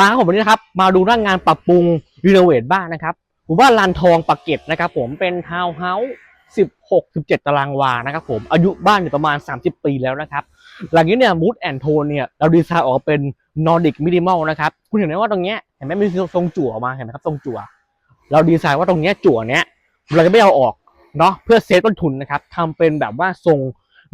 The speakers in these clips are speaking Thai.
มาครับผมนี้นะครับ มาดูเรื่องงานปรับปรุงรีโนเวทบ้านนะครับผมว่าลานทองปากเกร็ดนะครับ ผมเป็นทาวน์เฮาส์16 17 ตารางวานะครับผมอายุบ้านอยู่ประมาณ 30 ปีแล้วนะครับ หลังนี้เนี่ยมูดแอนโทนเนี่ยเราดีไซน์ออกเป็นนอร์ดิกมินิมอลนะครับ คุณเห็นไหมว่าตรงเนี้ยเห็นไหมมีทรงจั่วออกมาเห็นไหมครับทรงจั่ว เราดีไซน์ว่าตรงเนี้ยจั่วเนี้ยเราจะไม่เอาออกเนาะเพื่อเซฟต้นทุนนะครับทำเป็นแบบว่าทรง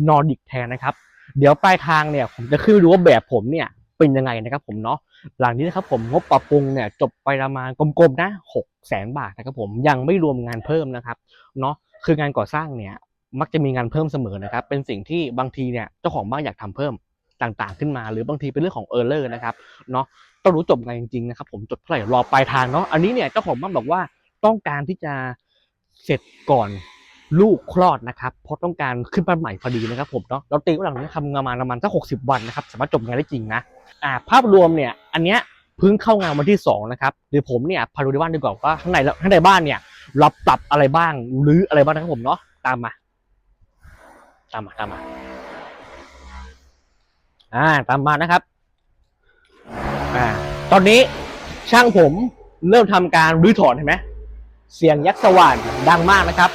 นอร์ดิกแทนนะครับ เดี๋ยวปลายทางเนี่ยผมจะขึ้นไปดูว่าแบบผมเนี่ยเป็นยังไงนะครับผมเนาะ หลังนี้นะครับผมงบปรับปรุงเนี่ยจบไปประมาณกลมๆนะหกแสนบาทนะครับผมยังไม่รวมงานเพิ่มนะครับเนาะคืองานก่อสร้างเนี่ยมักจะมีงานเพิ่มเสมอนะครับ เป็นสิ่งที่บางทีเนี่ยเจ้าของบ้านอยากทำเพิ่มต่างๆ ขึ้นมา หรือบางทีเป็นเรื่องของเออร์เลอร์นะครับเนาะต้องรู้จบงานจริงๆนะครับผมจบเท่าไหร่รอปลายทางเนาะอันนี้เนี่ยเจ้าของบ้านบอกว่าต้องการที่จะเสร็จก่อน ลูกคลอดนะครับเพราะต้องการขึ้นบ้านใหม่พอดีนะครับผมเนาะเราตีว่าหลังนี้ทำงานมาประมาณสักหกสิบวันนะครับสามารถจบงานได้จริงนะอ่าภาพรวมเนี่ยอันเนี้ยเพิ่งเข้างานวันที่2นะครับเดี๋ยวผมเนี่ยพาดูในบ้านดีกว่าว่าข้างในแล้วข้างในบ้านเนี่ยราปรับอะไรบ้างหรืออะไรบ้างนะครับผมเนาะตามมาตามมาตามมาอ่าตามมานะครับอ่าตอนนี้ช่างผมเริ่มทำการรื้อถอนเห็นไหมเสียงยักษ์สว่านดังมากนะครับ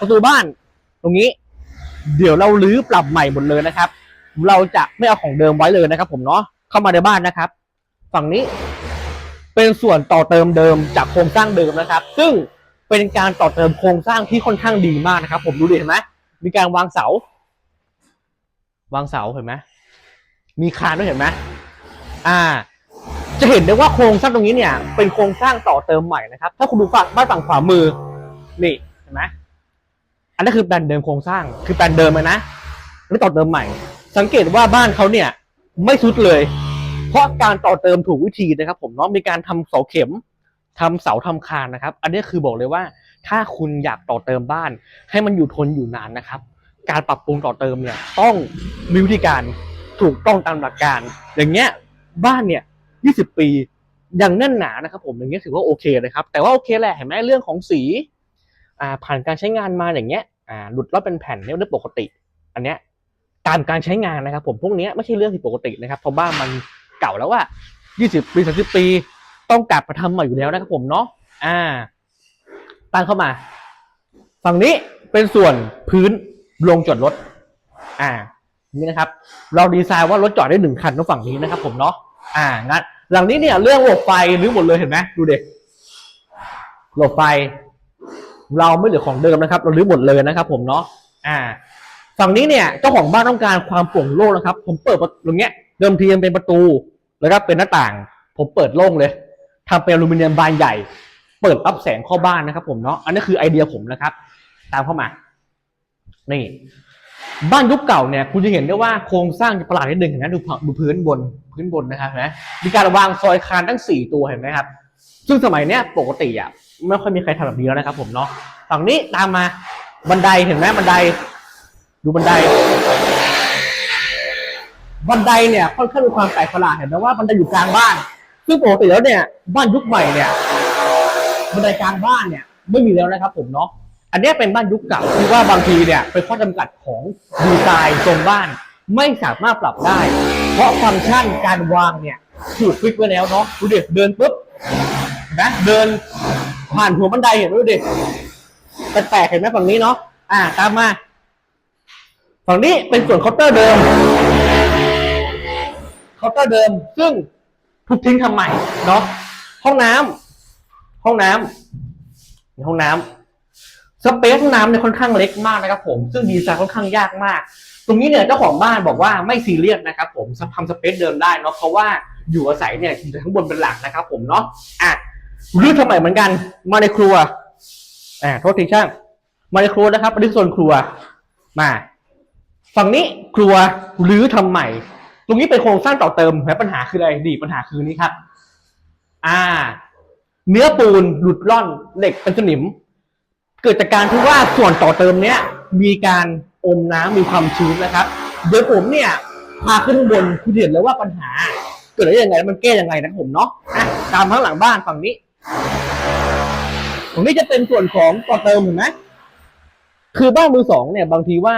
ประตูบ้าน ตรงนี้ เดี๋ยวเรารื้อปรับใหม่หมดเลยนะครับ เราจะไม่เอาของเดิมไว้เลยนะครับ ผมเนาะเข้ามาในบ้านนะครับ ฝั่งนี้ เป็นส่วนต่อเติมเดิมจากโครงสร้างเดิมนะครับ ซึ่งเป็นการต่อเติมโครงสร้างที่ค่อนข้างดีมากนะครับ ผมดูดิเห็นไหมมีการวางเสา วางเสาเห็นไหมมีคานด้วยเห็นไหมอ่า จะเห็นได้ว่าโครงสร้างตรงนี้เนี่ย เป็นโครงสร้างต่อเติมใหม่นะครับ ถ้าคุณดูฝั่งบ้านฝั่งขวามือ นี่เห็นไหม อันนั้นคือแปลนเดิมโครงสร้าง คือแปลนเดิมนะแล้วต่อเติมใหม่ สังเกตว่าบ้านเขาเนี่ยไม่สุดเลย เพราะการต่อเติมถูกวิธีนะครับ ผมเนาะมีการทำเสาเข็มทำเสาทำคานนะครับ อันนี้คือบอกเลยว่า ถ้าคุณอยากต่อเติมบ้าน ให้มันอยู่ทนอยู่นานนะครับ การปรับปรุงต่อเติมเนี่ยต้องมีวิธีการถูกต้องตามหลักการ อย่างเงี้ยบ้านเนี่ย20 ปียังแน่นหนานะครับผมอย่างเงี้ยถือว่าโอเคนะครับ แต่ว่าโอเคแหละเห็นไหมเรื่องของสีอ่าผ่านการใช้งานมาอย่างเงี้ย อ่าหลุดแล้วเป็นแผ่นเนี่ยเรื่องปกติ อันเนี้ยตามการใช้งานนะครับ ผมพวกนี้ไม่ใช่เรื่องผิดปกตินะครับเพราะบ้านมันเก่าแล้วว่า 20 ปี 30 ปี ต้องกลับมาทำใหม่อยู่แล้วนะครับผมเนาะอ่าตั้งเข้ามา ฝั่งนี้เป็นส่วนพื้นลงจอดรถ อ่า นี่นะครับ เราดีไซน์ว่ารถจอดได้หนึ่งคันตรงฝั่งนี้นะครับ ผมเนาะอ่างั้นหลังนี้เนี่ยเรื่องระบไฟรื้อหมดเลยเห็นไหมดูเด็กระบบไฟ เราไม่เหลือของเดิมนะครับ เรารื้อหมดเลยนะครับ ผมเนาะอ่า ฝั่งนี้เนี่ยเจ้าของบ้านต้องการความโปร่งโล่งนะครับ ผมเปิดประตูตรงเนี้ยเดิมทีมันเป็นประตูแล้วก็เป็นหน้าต่าง ผมเปิดโล่งเลยทำเป็นอลูมิเนียมบานใหญ่ เปิดรับแสงเข้าบ้านนะครับ ผมเนาะอันนี้คือไอเดียผมนะครับ ตามเข้ามานี่บ้านยุคเก่าเนี่ยคุณจะเห็นได้ว่าโครงสร้างจะประหลาดนิดนึงเห็นไหมดูผังดูพื้นบนพื้นบนนะครับเห็นไหมมีการวางซอยคานทั้งสี่ตัวเห็นไหมครับ ซึ่งสมัยเนี้ยปกติอะ ไม่ค่อยมีใครทำแบบนี้แล้วนะครับ ผมเนาะฝั่งนี้ตามมาบันไดเห็นไหมบันได ดูบันได บันไดเนี่ยค่อนข้างมีความแปลกประหลาดเห็นไหมว่าบันไดอยู่กลางบ้านซึ่งปกติแล้วเนี่ย บ้านยุคใหม่เนี่ยบันไดกลางบ้านเนี่ย ไม่มีแล้วนะครับ ผมเนาะอันนี้เป็นบ้านยุคเก่าที่ว่าบางทีเนี่ยเป็นข้อจำกัดของดีไซน์ทรงบ้านไม่สามารถปรับได้ เพราะฟังก์ชันการวางเนี่ยถูกฟิกไว้แล้วเนาะดูดิเดินปุ๊บ ไหมเดินผ่านหัวบันไดเห็นไหมดูดิแปลกๆเห็นไหมฝั่งนี้เนาะอ่าตามมา ฝั่งนี้เป็นส่วนเคาน์เตอร์เดิมเคาน์เตอร์เดิม ซึ่งทุบทิ้งทำใหม่เนาะห้องน้ำห้องน้ำมีห้องน้ำสเปซห้องน้ำเนี่ยค่อนข้างเล็กมากนะครับผมซึ่งดีไซน์ค่อนข้างยากมาก ตรงนี้เนี่ยเจ้าของบ้านบอกว่าไม่ซีเรียสนะครับผมทำสเปซเดิมได้เนาะเพราะว่าอยู่อาศัยเนี่ยอยู่ข้างบนเป็นหลักนะครับผมเนาะอะ รื้อทำไมเหมือนกัน มาในครัวอ่าโทษทีช่าง มาในครัวนะครับอันนี้โซนครัว มา ฝั่งนี้ครัวรื้อทำใหม่ ตรงนี้เป็นโครงสร้างต่อเติมและปัญหาคืออะไรดีปัญหาคือนี้ครับ อ่า เนื้อปูนหลุดร่อนเหล็กเป็นสนิม เกิดจากการที่ว่าส่วนต่อเติมเนี้ยมีการอมน้ำมีความชื้นนะครับ เดี๋ยวผมเนี่ยพาขึ้นบนคือเห็นเลยว่าปัญหา เกิดได้ยังไงมันแก้ยังไงนะผมเนาะะตามข้างหลังบ้านฝั่งนี้ ตรงนี้จะเป็นส่วนของต่อเติมเห็นไหมคือบ้านมือสองเนี่ยบางทีว่า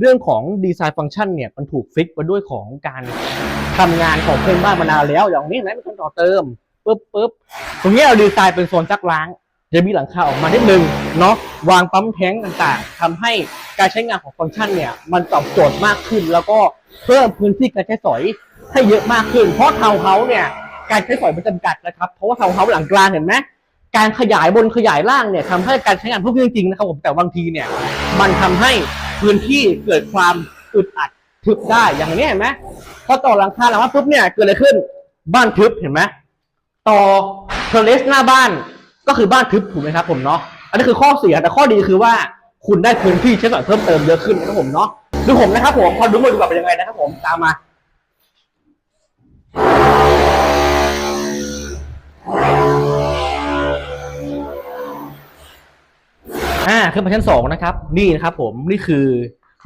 เรื่องของดีไซน์ฟังก์ชันเนี่ยมันถูกฟิกมาด้วยของการทำงานของเพื่อนบ้านมานานแล้ว อย่างนี้นะเป็นคนต่อเติมปุ๊บปุ๊บตรงนี้เราดีไซน์เป็นโซนซักล้าง จะมีหลังคาออกมานิดนึงเนาะวางปั๊มแท้งต่างๆทำให้การใช้งานของฟังก์ชันเนี่ยมันตอบโจทย์มากขึ้น แล้วก็เพิ่มพื้นที่การใช้สอยให้เยอะมากขึ้น เพราะทาวน์เฮาส์เนี่ย การใช้สอยมันจำกัดนะครับ เพราะว่าทาวน์เฮาส์หลังกลางเห็นไหมการขยายบนขยายล่างเนี่ยทำให้การใช้งานเพิ่มขึ้นจริงๆนะครับผมแต่บางทีเนี่ย มันทำให้พื้นที่เกิดความอึดอัดทึบได้อย่างนี้เห็นไหมพอต่อหลังคาหลังว่าปุ๊บเนี่ยเกิดอะไรขึ้นบ้านทึบเห็นไหมต่อเทเลสหน้าบ้านก็คือบ้านทึบถูกไหมครับผมเนาะอันนี้คือข้อเสียแต่ข้อดีคือว่าคุณได้พื้นที่ใช้สอยเพิ่มเติมเยอะขึ้นนะครับผมเนาะดูผมนะครับผมพอดูมาดูแบบเป็นยังไงนะครับผมตามมา ขึ้นมาชั้นสองนะครับนี่นะครับผมนี่คือ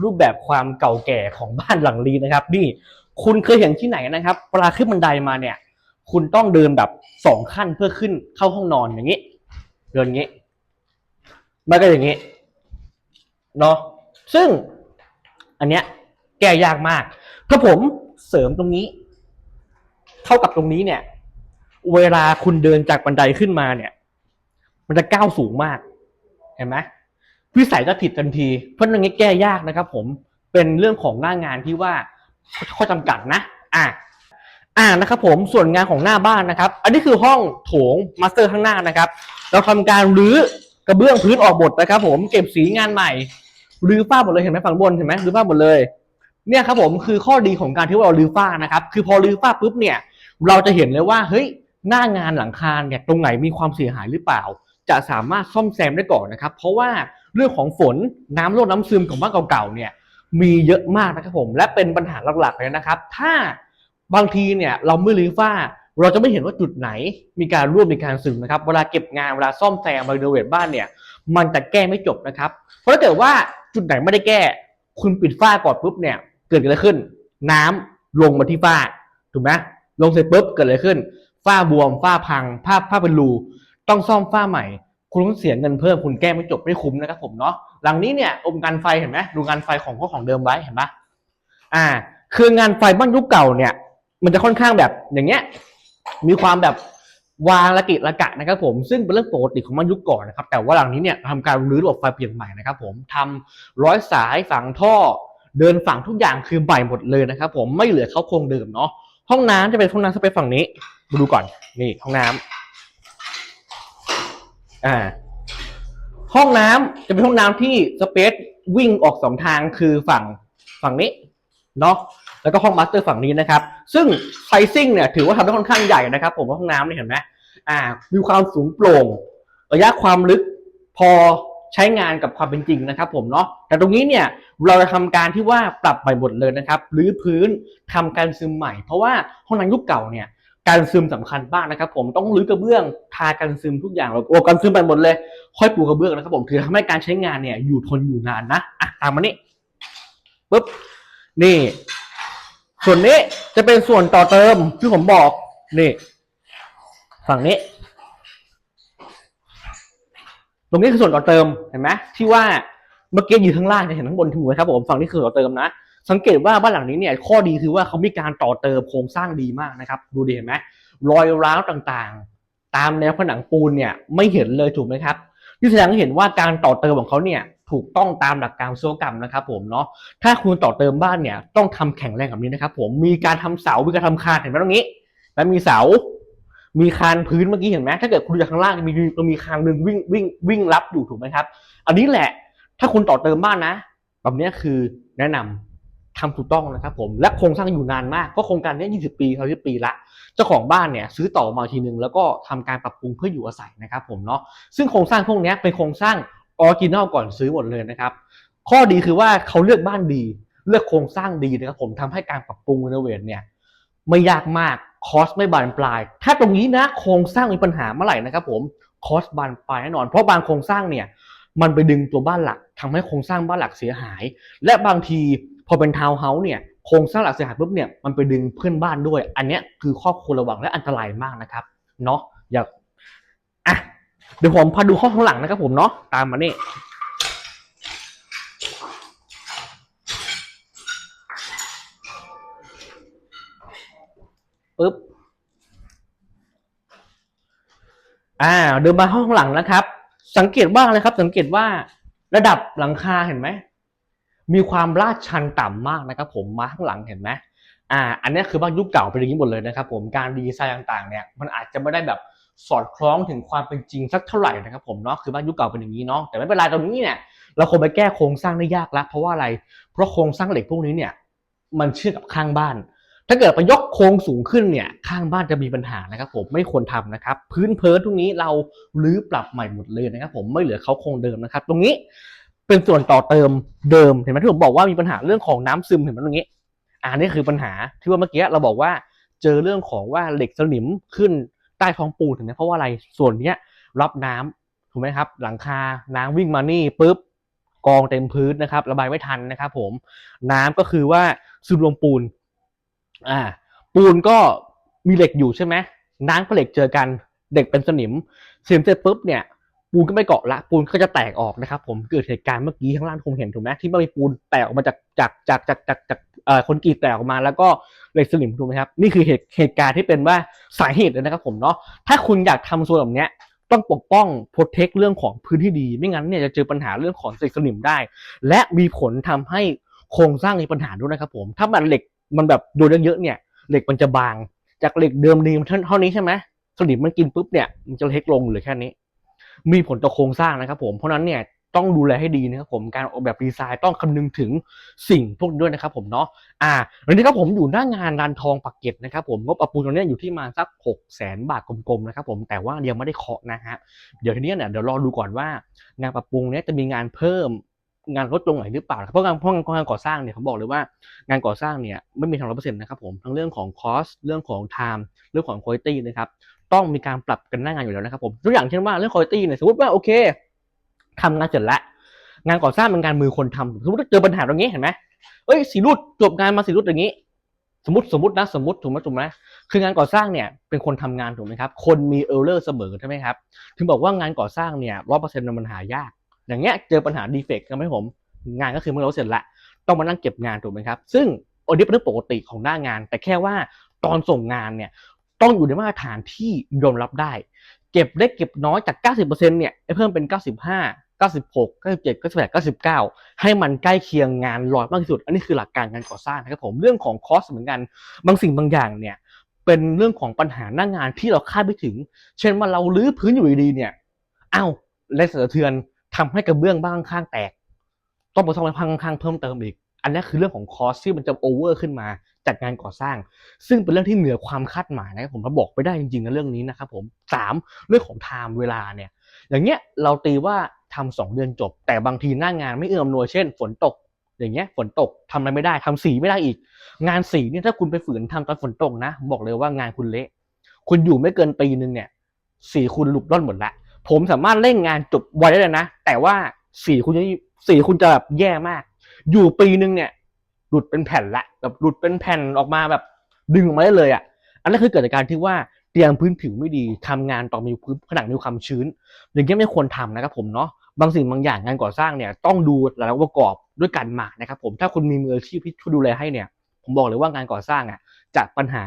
รูปแบบความเก่าแก่ของบ้านหลังลีนะครับ นี่คุณเคยเห็นที่ไหนนะครับเวลาขึ้นบันไดมาเนี่ย คุณต้องเดินแบบสองขั้นเพื่อขึ้นเข้าห้องนอนอย่างนี้ เดินอย่างนี้ม่ก็อย่างนี้เนาะซึ่งอันเนี้ยแก้ยากมาก ถ้าผมเสริมตรงนี้ เท่ากับตรงนี้เนี่ย เวลาคุณเดินจากบันไดขึ้นมาเนี่ย มันจะก้าวสูงมาก เห็นไหม วิสัยจะผิดทันที เพราะตรงนี้แก้ยากนะครับ ผมเป็นเรื่องของหน้างานที่ว่าข้อจำกัดนะ อะอ่านะครับผมส่วนงานของหน้าบ้านนะครับ อันนี้คือห้องโถงมาสเตอร์ข้างหน้านะครับ เราทำการรื้อกระเบื้องพื้นออกหมดนะครับ ผมเก็บสีงานใหม่รื้อฝ้าหมดเลยเห็นไหมฝั่งบนเห็นไหมรื้อฝ้าหมดเลย เนี่ยครับผมคือข้อดีของการที่ว่าเรารื้อฝ้านะครับ คือพอรื้อฝ้าปุ๊บเนี่ย เราจะเห็นเลยว่าเฮ้ยหน้างานหลังคาเนี่ยตรงไหนมีความเสียหายหรือเปล่า จะสามารถซ่อมแซมได้ก่อนนะครับ เพราะว่า เรื่องของฝนน้ำรั่วน้ำซึมของบ้านเก่าๆเนี่ยมีเยอะมากนะครับผม และเป็นปัญหาหลักๆเลยนะครับ ถ้าบางทีเนี่ยเราไม่รื้อฝ้า เราจะไม่เห็นว่าจุดไหน มีการรั่วมีการซึมนะครับ เวลาเก็บงานเวลาซ่อมแซมรีโนเวทบ้านเนี่ยมันจะแก้ไม่จบนะครับ เพราะถ้าเกิดว่าจุดไหนไม่ได้แก้ คุณปิดฝ้าก่อนปุ๊บเนี่ยเกิดอะไรขึ้น น้ำลงมาที่ฝ้าถูกไหมลงเสร็จปุ๊บเกิดอะไรขึ้น ฝ้าบวมฝ้าพังผ้าผ้าเป็นรูต้องซ่อมฝ้าใหม่ คุณต้องเสียเงินเพิ่มคุณแก้ไม่จบไม่คุ้มนะครับผมเนาะหลังนี้เนี่ยอมกันไฟเห็นไหมดูงานไฟของเขาของเดิมไว้เห็นปะอ่า คืองานไฟบ้านยุคเก่าเนี่ย มันจะค่อนข้างแบบอย่างเงี้ย มีความแบบวางระกิระกะนะครับผมซึ่งเป็นเรื่องปกติของบ้านยุคก่อนนะครับ แต่ว่าหลังนี้เนี่ยทำการรื้อระบบไฟเปลี่ยนใหม่นะครับผมทำร้อยสายฝังท่อ เดินฝังทุกอย่างคือใหม่หมดเลยนะครับผมไม่เหลือเขาโครงเดิมเนาะห้องน้ำจะเป็นห้องน้ำสเปซฝั่งนี้มาดูก่อนนี่ห้องน้ำ อ่า ห้องน้ำจะเป็นห้องน้ำที่สเปซวิ่งออกสองทางคือฝั่งฝั่งนี้เนาะแล้วก็ห้องมาสเตอร์ฝั่งนี้นะครับ ซึ่งไซซิ่งเนี่ยถือว่าทำได้ค่อนข้างใหญ่นะครับ ผมห้องน้ำเนี่ยเห็นไหมอ่า มีความสูงโปร่ง ระยะความลึกพอใช้งานกับความเป็นจริงนะครับ ผมเนาะแต่ตรงนี้เนี่ยเราจะทำการที่ว่าปรับใหม่หมดเลยนะครับรื้อพื้นทำการซึมใหม่ เพราะว่าห้องน้ำยุคเก่าเนี่ย การซึมสำคัญมากนะครับผมต้องรื้อกระเบื้องทากันซึมทุกอย่างเราโอ้กันซึมไปหมดเลย ค่อยปูกระเบื้องนะครับผมคือทำให้การใช้งานเนี่ยอยู่ทนอยู่นานนะอะตามมานี่ปุ๊บนี่ ส่วนนี้จะเป็นส่วนต่อเติมที่ผมบอกนี่ฝั่งนี้ ตรงนี้คือส่วนต่อเติมเห็นไหมที่ว่าเมื่อกี้อยู่ข้างล่างจะเห็นข้างบนถูกไหมครับผมฝั่งนี้คือต่อเติมนะ สังเกตว่าบ้านหลังนี้เนี่ยข้อดีคือว่าเขามีการต่อเติมโครงสร้างดีมากนะครับดูดีเห็นไหมรอยร้าวต่างๆ ตามแนวผนังปูนเนี่ยไม่เห็นเลยถูกไหมครับนี่แสดงให้เห็นว่าการต่อเติมของเขาเนี่ยถูกต้องตามหลักการวิศวกรรมนะครับผมเนาะถ้าคุณต่อเติมบ้านเนี่ยต้องทำแข็งแรงแบบนี้นะครับผมมีการทำเสามีการทำคานเห็นไหมตรงนี้ แล้วมีเสา มีคานพื้นเมื่อกี้เห็นไหมถ้าเกิดคุณดูจากข้างล่างมีมีคานหนึ่งวิ่งวิ่งวิ่งรับอยู่ถูกไหมครับ อันนี้แหละถ้าคุณต่อเติมบ้านนะ แบบนี้คือแนะนำ ทำถูกต้องนะครับผมและโครงสร้างอยู่นานมากเพราะโครงการนี้ย20 ปีเขา20ปีละ เจ้าของบ้านเนี่ยซื้อต่อมาทีนึงแล้วก็ทำการปรับปรุงเพื่ออยู่อาศัยนะครับผมเนาะซึ่งโครงสร้างพวกนี้เป็นโครงสร้างออริจินอลก่อนซื้อหมดเลยนะครับข้อดีคือว่าเขาเลือกบ้านดี เลือกโครงสร้างดีนะครับผมทำให้การปรับปรุงรีโนเวทเนี่ยไม่ยากมากคอสไม่บานปลาย ถ้าตรงนี้นะโครงสร้างมีปัญหาเมื่อไหร่นะครับผมคอสบานปลายแน่นอน เพราะบางโครงสร้างเนี่ยมันไปดึงตัวบ้านหลักทำให้โครงสร้างบ้านหลักเสียหาย และบางที พอเป็นทาวน์เฮาส์เนี่ยโครงสร้างหลักเสียหายปุ๊บเนี่ยมันไปดึงเพื่อนบ้านด้วย อันเนี้ยคือข้อควรระวังและอันตรายมากนะครับเนาะอย่าอะเดี๋ยวผมพาดูห้องข้างหลังนะครับผมเนาะตามมานี่อปึ๊บอ่าเดินมาห้องหลังนะครับ สังเกตว่าอะไรครับ สังเกตว่าระดับหลังคาเห็นไหม มีความลาดชันต่ำมากนะครับผมมาข้างหลังเห็นไหมอ่าอันนี้คือบ้านยุคเก่าเป็นอย่างนี้หมดเลยนะครับผมการดีไซน์ต่างๆเนี่ยมันอาจจะไม่ได้แบบสอดคล้องถึงความเป็นจริงสักเท่าไหร่นะครับผมเนาะคือบ้านยุคเก่าเป็นอย่างนี้เนาะแต่ไม่เป็นไรตรงนี้เนี่ยเราคงไปแก้โครงสร้างได้ยากละเพราะว่าอะไร เพราะโครงสร้างเหล็กพวกนี้เนี่ยมันเชื่อมกับข้างบ้าน ถ้าเกิดไปยกโครงสูงขึ้นเนี่ยข้างบ้านจะมีปัญหานะครับผมไม่ควรทำนะครับ พื้นเพิร์ททุกนี้เรารื้อปรับใหม่หมดเลยนะครับผมไม่เหลือเขาโครงเดิมนะครับ ตรงนี้ เป็นส่วนต่อเติมเดิมเห็นไหมที่ผมบอกว่ามีปัญหาเรื่องของน้ำซึมเห็นไหมตรงนี้อ่านี่คือปัญหาที่ว่าเมื่อกี้เราบอกว่าเจอเรื่องของว่าเหล็กสนิมขึ้นใต้ท้องปูนเห็นไหมเพราะว่าอะไรส่วนเนี้ยรับน้ำถูกไหมครับ หลังคาน้ำวิ่งมานี่ปุ๊บกองเต็มพื้นนะครับ ระบายไม่ทันนะครับ ผม น้ำก็คือว่าซึมลงปูน อ่า ปูนก็มีเหล็กอยู่ใช่ไหมน้ำกับเหล็กเจอกันเด็กเป็นสนิมสนิมเสร็จปุ๊บเนี่ย ปูนก็ไม่เกาะละปูนก็จะแตกออกนะครับ ผมเกิดเหตุการณ์เมื่อกี้ข้างล่างคงเห็นถูกไหมที่มันมีปูนแตกออกมาจากจากจากจากจากจากเอ่อคนกรีดแตกออกมาแล้วก็เหล็กสนิมถูกไหมครับนี่คือเหตุเหตุการณ์ที่เป็นว่าสาเหตุเลยนะครับ ผมเนาะถ้าคุณอยากทำส่วนแบบเนี้ยต้องปกป้องโปรเทคเรื่องของพื้นที่ดี ไม่งั้นเนี่ยจะเจอปัญหาเรื่องของเหล็กสนิมได้ และมีผลทำให้โครงสร้างมีปัญหาด้วยนะครับ ผม ถ้ามันเหล็กมันแบบโดนเยอะๆเนี่ย เหล็กมันจะบาง จากเหล็กเดิมดีมันเท่านี้ใช่ไหมสนิมมันกินปุ๊บเนี่ยมันจะเล็กลงเหลือแค่นี้ มีผลต่อโครงสร้างนะครับผมเพราะนั้นเนี่ยต้องดูแลให้ดีนะครับผมการออกแบบดีไซน์ต้องคำนึงถึงสิ่งพวกนี้ด้วยนะครับผมเนาะอ่าวันนี้ครับผมอยู่หน้างานลานทองปักเกร็ดนะครับผมงบประปูตรงนี้อยู่ที่มาสักหกแสนบาทกลมๆนะครับผมแต่ว่ายังไม่ได้เคาะนะฮะเดี๋ยวทีนี้เนี่ยเดี๋ยวรอดูก่อนว่างานปรับปรุงเนี้ยจะมีงานเพิ่มงานลดลงไหนหรือเปล่าเพราะงานเพราะงานก่อสร้างเนี่ยเขาบอกเลยว่างานก่อสร้างเนี่ยไม่มีทางร้อยเปอร์เซ็นต์นะครับผมทั้งเรื่องของคอสเรื่องของไทม์เรื่องของคุณภาพนะครับ ต้องมีการปรับกันหน้างานอยู่แล้วนะครับผมตัวอย่างเช่นว่าเรื่องคุณภาพเนี่ยสมมติว่าโอเคทำงานเสร็จแล้วงานก่อสร้างเป็นงานมือคนทำสมมติว่าเจอปัญหาตรงนี้เห็นไหมเอ้ยสีรุดจบงานมาสีรุดอย่างนี้ สมมติสมมตินะสมมติถูกไหมถูกไหมคืองานก่อสร้างเนี่ยเป็นคนทำงานถูกไหมครับ คนมีเออร์เลอร์เสมอใช่ไหมครับถึงบอกว่างานก่อสร้างเนี่ยร้อยเปอร์เซ็นต์มันหายาก อย่างเงี้ยเจอปัญหาดีเฟกต์ใช่ไหมผม งานก็คือเมื่อเราเสร็จละต้องมานั่งเก็บงานถูกไหมครับ ซึ่งอันนี้เป็นเรื่องปกติของหน้างาน แต่แค่ว่าตอนส่งงานเนี่ย ต้องอยู่ในมาตรฐานที่ยอมรับได้ เก็บเล็กเก็บน้อยจาก 90%เนี่ยให้เพิ่มเป็น 95 96 97 98 99 ให้มันใกล้เคียงงานร้อยมากที่สุด อันนี้คือหลักการการก่อสร้างนะครับผมเรื่องของคอสเหมือนกันบางสิ่งบางอย่างเนี่ยเป็นเรื่องของปัญหาหน้างานที่เราคาดไม่ถึง เช่นว่าเราลื้อพื้นอยู่ดีๆเนี่ยอ้าวแรงสะเทือนทำให้กระเบื้องบ้างข้างแตก ต้องไปซ่อมพังข้างเพิ่มเติมอีก อันนี้คือเรื่องของคอสที่มันจะโอเวอร์ขึ้นมา จากงานก่อสร้าง ซึ่งเป็นเรื่องที่เหนือความคาดหมายนะครับผมเราบอกไม่ได้จริงๆนะเรื่องนี้นะครับผมสามเรื่องของไทม์เวลาเนี่ยอย่างเงี้ยเราตีว่าทำสองเดือนจบ แต่บางทีหน้างานไม่เอื้ออำนวยเช่น ฝนตก อย่างเงี้ยฝนตกทำอะไรไม่ได้ทำสีไม่ได้อีก งานสีเนี่ยถ้าคุณไปฝืนทำตอนฝนตกนะ บอกเลยว่างานคุณเละ คุณอยู่ไม่เกินปีนึงเนี่ยสีคุณหลุดร่อนหมดละผมสามารถเร่งงานจบไวได้เลยนะ แต่ว่าสีคุณจะสีคุณจะแบบแย่มาก อยู่ปีนึงเนี่ย หลุดเป็นแผ่นละแบบหลุดเป็นแผ่นออกมาแบบดึงออกมาได้เลยอะ อันนั้นคือเกิดจากการที่ว่าเตรียมพื้นผิวไม่ดีทำงานต่อมีพื้นผนังมีความชื้น อย่างเงี้ยไม่ควรทำนะครับผมเนาะบางสิ่งบางอย่างงานก่อสร้างเนี่ยต้องดูหลายองค์ประกอบด้วยกันมานะครับผมถ้าคุณมีมืออาชีพที่ช่วยดูแลให้เนี่ย ผมบอกเลยว่างานก่อสร้างอะจะปัญหา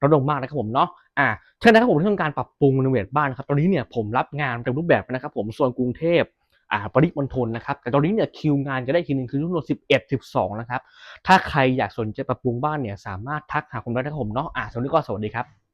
ลดลงมากนะครับผมเนาะอ่าเช่นนะครับผมเรื่องการปรับปรุงรีโนเวทบ้านครับตอนนี้เนี่ยผมรับงานเต็มรูปแบบนะครับผมส่วนกรุงเทพ อ่าปริมณฑลนะครับ แต่ตอนนี้เนี่ยคิวงานจะได้ทีนึงคือรุ่นสิบเอ็ดสิบสองนะครับ ถ้าใครอยากสนใจปรับปรุงบ้านเนี่ยสามารถทักหาผมได้นะครับผมเนาะอ่าสวัสดีก็สวัสดีครับ